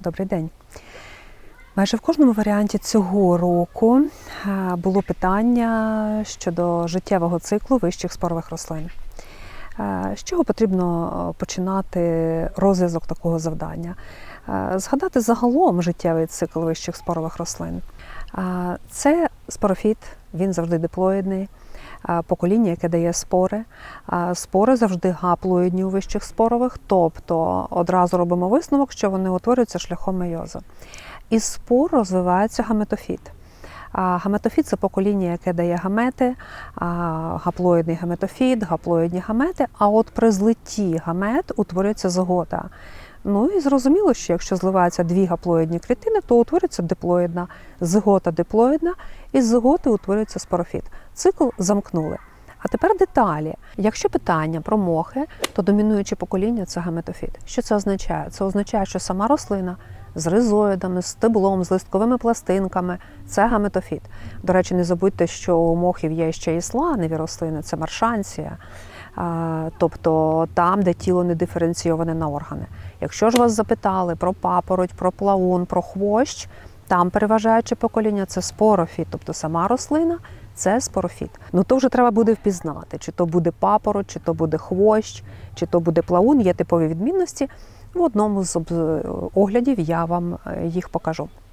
Добрий день. Майже в кожному варіанті цього року було питання щодо життєвого циклу вищих спорових рослин. З чого потрібно починати розв'язок такого завдання? Згадати загалом життєвий цикл вищих спорових рослин. Це спорофіт, він завжди диплоїдний, покоління, яке дає спори. Е, Спори завжди гаплоїдні у вищих спорових, тобто одразу робимо висновок, що вони утворюються шляхом мейозу. Із спор розвивається гаметофіт. А Гаметофіт це покоління, яке дає гамети, гаплоїдний гаметофіт, гаплоїдні гамети. А от при злитті гамет утворюється згота. Ну і зрозуміло, що якщо зливаються дві гаплоїдні клітини, то утворюється диплоїдна, зигота диплоїдна, і з зиготи утворюється спорофіт. Цикл замкнули. А тепер деталі. Якщо питання про мохи, то домінуюче покоління це гаметофіт. Що це означає? Це означає, що сама рослина з ризоїдами, з стеблом, з листковими пластинками це гаметофіт. До речі, не забудьте, що у мохів є ще і сланеві рослини, це маршанція. Тобто там, де тіло не диференційоване на органи. Якщо ж вас запитали про папороть, про плаун, про хвощ, там переважаюче покоління це спорофіт, тобто сама рослина це спорофіт. Ну то вже треба буде впізнати, чи то буде папороть, чи то буде хвощ, чи то буде плаун. Є типові відмінності. В одному з оглядів я вам е, їх покажу.